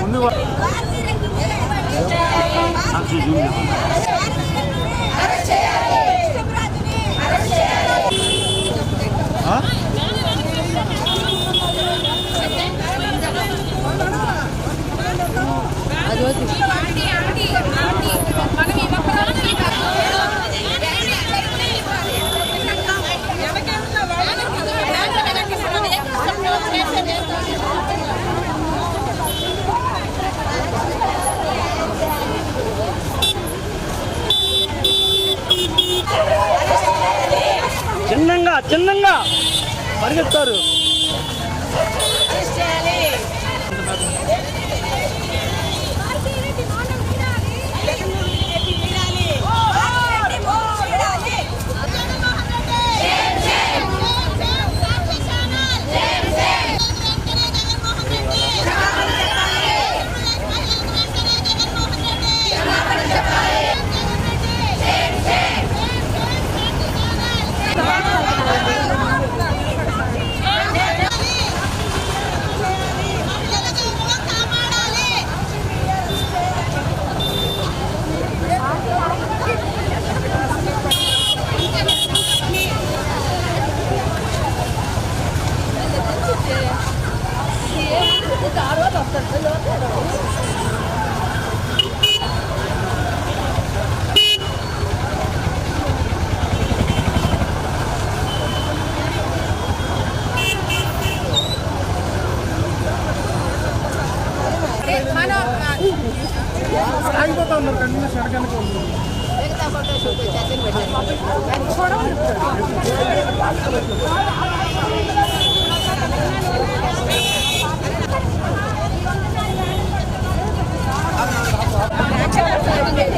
ముందు చిన్నంగా చిన్నంగా పరిగెత్తారు. ఉన్నారు కంటిన్యూస్ వెనకానికి వెనక్కి జరుగు చెప్తే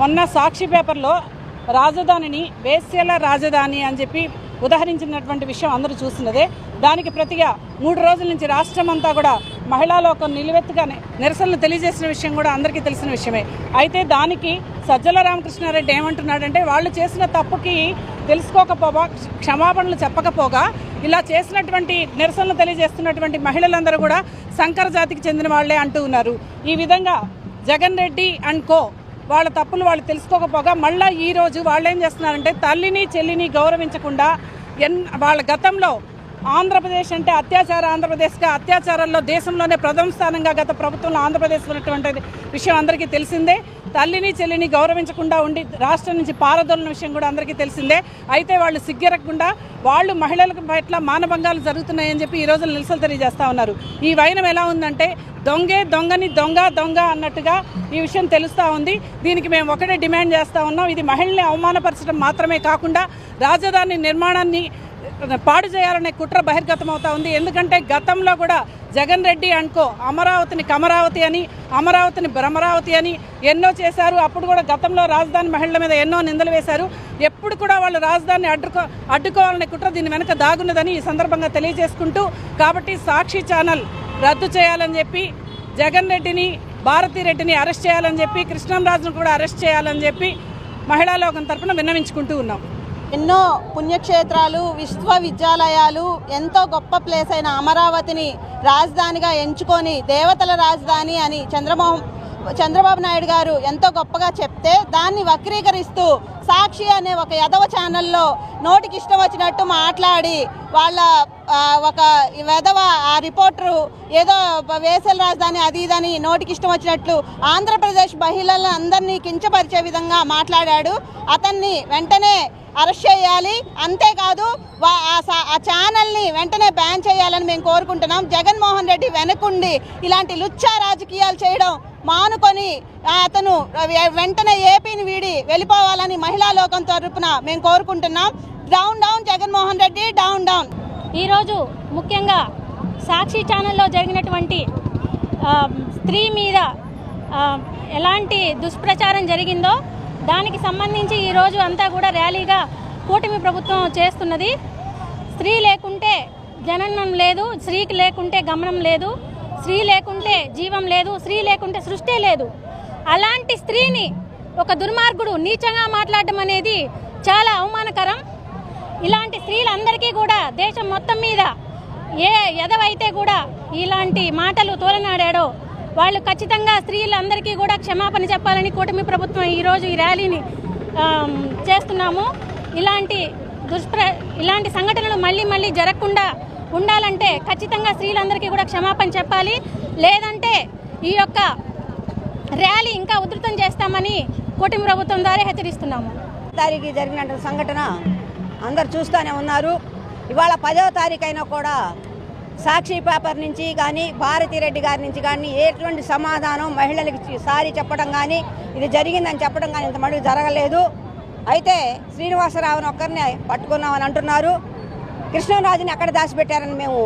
మొన్న సాక్షి పేపర్లో రాజధానిని వేశ్యల రాజధాని అని చెప్పి ఉదహరించినటువంటి విషయం అందరూ చూస్తున్నదే. దానికి ప్రతిగా మూడు రోజుల నుంచి రాష్ట్రం అంతా కూడా మహిళా లోకం నిలువెత్తుగానే నిరసనలు తెలియజేసిన విషయం కూడా అందరికీ తెలిసిన విషయమే. అయితే దానికి సజ్జల రామకృష్ణారెడ్డి ఏమంటున్నాడంటే వాళ్ళు చేసిన తప్పుకి తెలుసుకోకపోగా క్షమాపణలు చెప్పకపోగా ఇలా చేసినటువంటి నిరసనలు తెలియజేస్తున్నటువంటి మహిళలందరూ కూడా సంకర జాతికి చెందిన వాళ్ళే అంటూ ఉన్నారు. ఈ విధంగా జగన్ రెడ్డి అండ్ కో వాళ్ళ తప్పులు వాళ్ళు తెలుసుకోకపోగా మళ్ళీ ఈరోజు వాళ్ళు ఏం చేస్తున్నారంటే తల్లిని చెల్లిని గౌరవించకుండా ఎన్ వాళ్ళ గతంలో ఆంధ్రప్రదేశ్ అంటే అత్యాచార ఆంధ్రప్రదేశ్గా అత్యాచారాల్లో దేశంలోనే ప్రథమ స్థానంగా గత ప్రభుత్వంలో ఆంధ్రప్రదేశ్ ఉన్నటువంటి విషయం అందరికీ తెలిసిందే. తల్లిని చెల్లిని గౌరవించకుండా ఉండి రాష్ట్రం నుంచి పారదోలిన విషయం కూడా అందరికీ తెలిసిందే. అయితే వాళ్ళు సిగ్గెరగకుండా వాళ్ళు మహిళలకు పట్ల మానభంగాలు జరుగుతున్నాయని చెప్పి ఈ రోజు నిరసనలు తెలియజేస్తా ఉన్నారు. ఈ వైనం ఎలా ఉందంటే దొంగే దొంగని దొంగ దొంగ అన్నట్టుగా ఈ విషయం తెలుస్తూ ఉంది. దీనికి మేము ఒకటే డిమాండ్ చేస్తూ ఉన్నాం. ఇది మహిళల్ని అవమానపరచడం మాత్రమే కాకుండా రాజధాని నిర్మాణాన్ని పాడు చేయాలనే కుట్ర బహిర్గతం అవుతా ఉంది. ఎందుకంటే గతంలో కూడా జగన్ రెడ్డి అనుకో అమరావతిని కమరావతి అని అమరావతిని భ్రమరావతి అని ఎన్నో చేశారు. అప్పుడు కూడా గతంలో రాజధాని మహిళల మీద ఎన్నో నిందలు వేశారు. ఎప్పుడు కూడా వాళ్ళు రాజధానిని అడ్డుకో అడ్డుకోవాలనే కుట్ర దీని వెనుక దాగున్నదని ఈ సందర్భంగా తెలియజేసుకుంటూ కాబట్టి సాక్షి ఛానల్ రద్దు చేయాలని చెప్పి జగన్ రెడ్డిని భారతీ రెడ్డిని అరెస్ట్ చేయాలని చెప్పి కృష్ణంరాజును కూడా అరెస్ట్ చేయాలని చెప్పి మహిళా లోకం తరఫున విన్నవించుకుంటూ ఉన్నాం. ఎన్నో పుణ్యక్షేత్రాలు విశ్వవిద్యాలయాలు ఎంతో గొప్ప ప్లేస్ అయిన అమరావతిని రాజధానిగా ఎంచుకొని దేవతల రాజధాని అని చంద్రమోహన్ చంద్రబాబు నాయుడు గారు ఎంతో గొప్పగా చెప్తే దాన్ని వక్రీకరిస్తూ సాక్షి అనే ఒక యదవ ఛానల్లో నోటికి ఇష్టం వచ్చినట్టు మాట్లాడి వాళ్ళ ఒక వెధవ ఆ రిపోర్టరు ఏదో వేసల రాజధాని అది ఇదని నోటికి ఇష్టం వచ్చినట్లు ఆంధ్రప్రదేశ్ మహిళలందరినీ కించపరిచే విధంగా మాట్లాడాడు. అతన్ని వెంటనే అరెస్ట్ చేయాలి. అంతేకాదు వా- ఆ సా- ఆ ఛానల్ని వెంటనే బ్యాన్ చేయాలని మేము కోరుకుంటున్నాం. జగన్మోహన్ రెడ్డి వెనకుండి ఇలాంటి లుచ్చా రాజకీయాలు చేయడం మానుకొని అతను వెంటనే ఏపీని వీడి వెళ్ళిపోవాలని మహిళా లోకం తరపున మేము కోరుకుంటున్నాం. Down down Jaganmohan Reddy down down. ఈరోజు ముఖ్యంగా సాక్షి ఛానల్లో జరిగినటువంటి స్త్రీ మీద ఎలాంటి దుష్ప్రచారం జరిగిందో దానికి సంబంధించి ఈరోజు అంతా కూడా ర్యాలీగా కూటమి ప్రభుత్వం చేస్తున్నది. స్త్రీ లేకుంటే జననం లేదు స్త్రీకి లేకుంటే గమనం లేదు స్త్రీ లేకుంటే జీవం లేదు స్త్రీ లేకుంటే సృష్టి లేదు. అలాంటి స్త్రీని ఒక దుర్మార్గుడు నీచంగా మాట్లాడడం అనేది చాలా అవమానకరం. ఇలాంటి స్త్రీలందరికీ కూడా దేశం మొత్తం మీద ఏ ఎదవైతే కూడా ఇలాంటి మాటలు తోలనాడాడో వాళ్ళు ఖచ్చితంగా స్త్రీలందరికీ కూడా క్షమాపణ చెప్పాలని కూటమి ప్రభుత్వం ఈరోజు ఈ ర్యాలీని చేస్తున్నాము. ఇలాంటి దుష్ప్ర ఇలాంటి సంఘటనలు మళ్ళీ మళ్ళీ జరగకుండా ఉండాలంటే ఖచ్చితంగా స్త్రీలందరికీ కూడా క్షమాపణ చెప్పాలి. లేదంటే ఈ యొక్క ర్యాలీ ఇంకా ఉధృతం చేస్తామని కూటమి ప్రభుత్వం ద్వారా హెచ్చరిస్తున్నాము. తారీఖు జరిగిన సంఘటన అందరు చూస్తూనే ఉన్నారు. ఇవాళ పదవ తారీఖు అయినా కూడా సాక్షి పేపర్ నుంచి కానీ భారతిరెడ్డి గారి నుంచి కానీ ఎటువంటి సమాధానం మహిళలకి సారి సారీ చెప్పడం కానీ ఇది జరిగిందని చెప్పడం కానీ ఇంత మటుకు జరగలేదు. అయితే శ్రీనివాసరావుని ఒక్కరిని పట్టుకున్నామని అంటున్నారు. కృష్ణరాజుని ఎక్కడ దాచిపెట్టారని మేము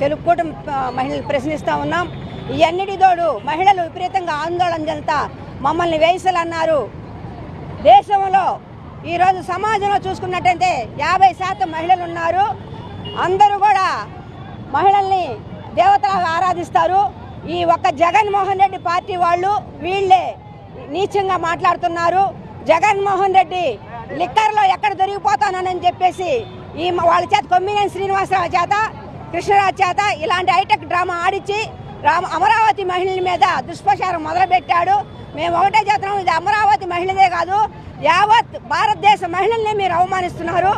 తెలుగు కూటమి మహిళలు ప్రశ్నిస్తూ ఉన్నాం. ఇవన్నిటితోడు మహిళలు విపరీతంగా ఆందోళన చెందుతా మమ్మల్ని వేసలు దేశంలో ఈరోజు సమాజంలో చూసుకున్నట్టయితే యాభై శాతం మహిళలు ఉన్నారు. అందరూ కూడా మహిళల్ని దేవతలాగా ఆరాధిస్తారు. ఈ ఒక్క జగన్మోహన్ రెడ్డి పార్టీ వాళ్ళు వీళ్ళే నీచంగా మాట్లాడుతున్నారు. జగన్మోహన్ రెడ్డి లిక్కర్లో ఎక్కడ దొరికిపోతానని చెప్పేసి ఈ వాళ్ళ చేత కొమ్మినేని శ్రీనివాసరావు చేత కృష్ణరాజు చేత ఇలాంటి హైటెక్ డ్రామా ఆడిచ్చి రామ అమరావతి మహిళల మీద దుష్ప్రచారం మొదలుపెట్టాడు. మేము ఒకటే చేస్తున్నాం ఇది అమరావతి మహిళదే కాదు యావత్ భారతదేశ మహిళల్ని మీరు అవమానిస్తున్నారు.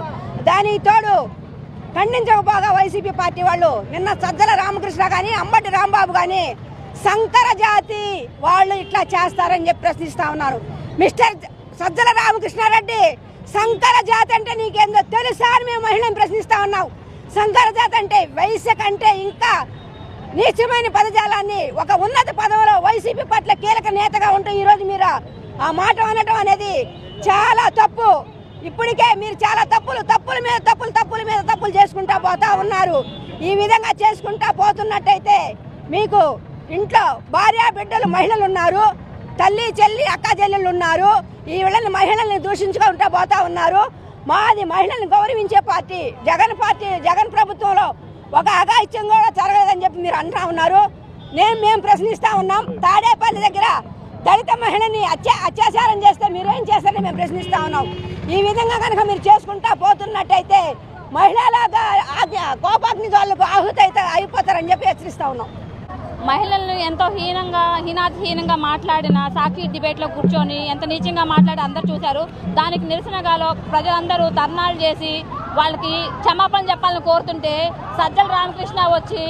దానికి తోడు ఖండించకపోగా వైసీపీ పార్టీ వాళ్ళు. నిన్న సజ్జల రామకృష్ణ కానీ అంబటి రాంబాబు కానీ సంకర జాతి వాళ్ళు ఇట్లా చేస్తారని చెప్పి ప్రశ్నిస్తా ఉన్నారు. మిస్టర్ సజ్జల రామకృష్ణారెడ్డి సంకర జాతి అంటే నీకేందో తెలుసా అని మేము మహిళను ప్రశ్నిస్తా ఉన్నాం. సంకర జాతి అంటే వైశ్య కంటే ఇంకా నీచమైన పదజాలాన్ని ఒక ఉన్నత పదవిలో వైసీపీ పట్ల కీలక నేతగా ఉంటూ ఈరోజు మీరు ఆ మాట అనటం అనేది చాలా తప్పు. ఇప్పటికే మీరు చాలా తప్పులు తప్పుల మీద తప్పులు తప్పుల మీద తప్పులు చేసుకుంటా పోతా ఉన్నారు. ఈ విధంగా చేసుకుంటా పోతున్నట్టయితే మీకు ఇంట్లో భార్య బిడ్డలు మహిళలు ఉన్నారు. తల్లి చెల్లి అక్క చెల్లెళ్ళు ఉన్నారు. ఈ వీళ్ళని మహిళల్ని దూషించుకుంటా పోతా ఉన్నారు. మాది మహిళల్ని గౌరవించే పార్టీ జగన్ పార్టీ జగన్ ప్రభుత్వంలో ఒక అఘాయిత్యం కూడా జరగలేదని చెప్పి మీరు అంటా ఉన్నారు. నేను మేము ప్రశ్నిస్తా ఉన్నాం. తాడేపల్లి దగ్గర దళిత మహిళని అత్యా అత్యాచారం చేస్తే మీరేం చేస్తారని మేము ప్రశ్నిస్తా ఉన్నాం. ఈ విధంగా కనుక మీరు చేసుకుంటా పోతున్నట్టయితే మహిళల కోపాగ్ని వాళ్ళకు ఆహుతి అయితే అయిపోతారని చెప్పి హెచ్చరిస్తా ఉన్నాం. మహిళలను ఎంతో హీనంగా హీనాతిహీనంగా మాట్లాడిన సాక్షి డిబేట్లో కూర్చొని ఎంత నీచంగా మాట్లాడి అందరు చూశారు. దానికి నిరసనగాలో ప్రజలందరూ ధర్నాలు చేసి వాళ్ళకి క్షమాపణ చెప్పాలని కోరుతుంటే సజ్జల రామకృష్ణ వచ్చి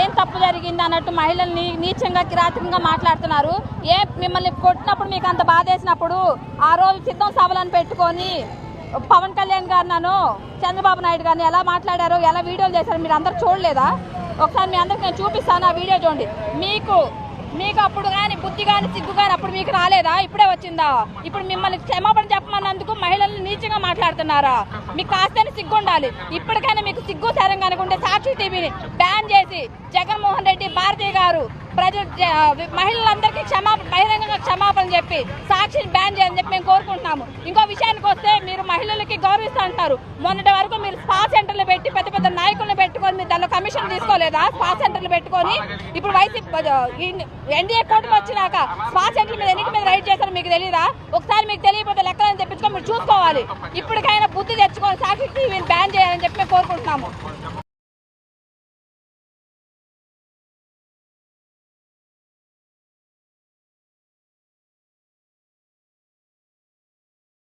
ఏం తప్పు జరిగింది అన్నట్టు మహిళల్ని నీచంగా కిరాతకంగా మాట్లాడుతున్నారు. ఏ మిమ్మల్ని కొట్టినప్పుడు మీకు అంత బాధేసినప్పుడు ఆ రోజు సిద్ధం సభలను పెట్టుకొని పవన్ కళ్యాణ్ గారు నన్ను చంద్రబాబు నాయుడు గారిని ఎలా మాట్లాడారో ఎలా వీడియోలు చేశారు మీరు అందరు చూడలేదా? ఒకసారి మీ అందరికి నేను చూపిస్తాను ఆ వీడియో చూడండి. మీకు మీకు అప్పుడు కానీ బుద్ధి కానీ సిగ్గు కానీ అప్పుడు మీకు రాలేదా? ఇప్పుడే వచ్చిందా? ఇప్పుడు మిమ్మల్ని క్షమాపణ చెప్పమన్నందుకు మహిళల్ని నీచంగా మాట్లాడుతున్నారా? మీకు కాస్తేనే సిగ్గు ఉండాలి ఇప్పటికైనా మీకు సిగ్గు సరంగా కనుకుంటే సాక్షి టీవీని బ్యాన్ చేసి జగన్మోహన్ రెడ్డి భారతీయ గారు ప్రజ జ- మహిళలందరికీ క్షమాపణ బహిరంగంగా క్షమాపణ చెప్పి సాక్షిని బ్యాన్ చేయని చెప్పి మేము కోరుకుంటున్నాము. ఇంకో విషయానికి వస్తే మీరు మహిళలకి గౌరవిస్తూ అంటారు మొన్నటి వరకు మీరు స్పా సెంటర్లు పెట్టి పెద్ద పెద్ద నాయకులను పెట్టుకొని మీరు దానిలో కమిషన్ తీసుకోలేదా? స్పా సెంటర్లు పెట్టుకొని ఇప్పుడు వైసీపీ ఎన్డీఏ కూటమి వచ్చినాక స్పా సెంటర్ మీద ఎన్నిటి మీద రైడ్ చేశారో మీకు తెలియదా ఒకసారి మీకు తెలియకపోతే లెక్కలను తెప్పించుకొని మీరు చూసుకోవాలి. ఇప్పటికైనా బుద్ధి తెచ్చుకొని సాక్షి టీవీని బ్యాన్ చేయాలని చెప్పి మేము కోరుకుంటున్నాము.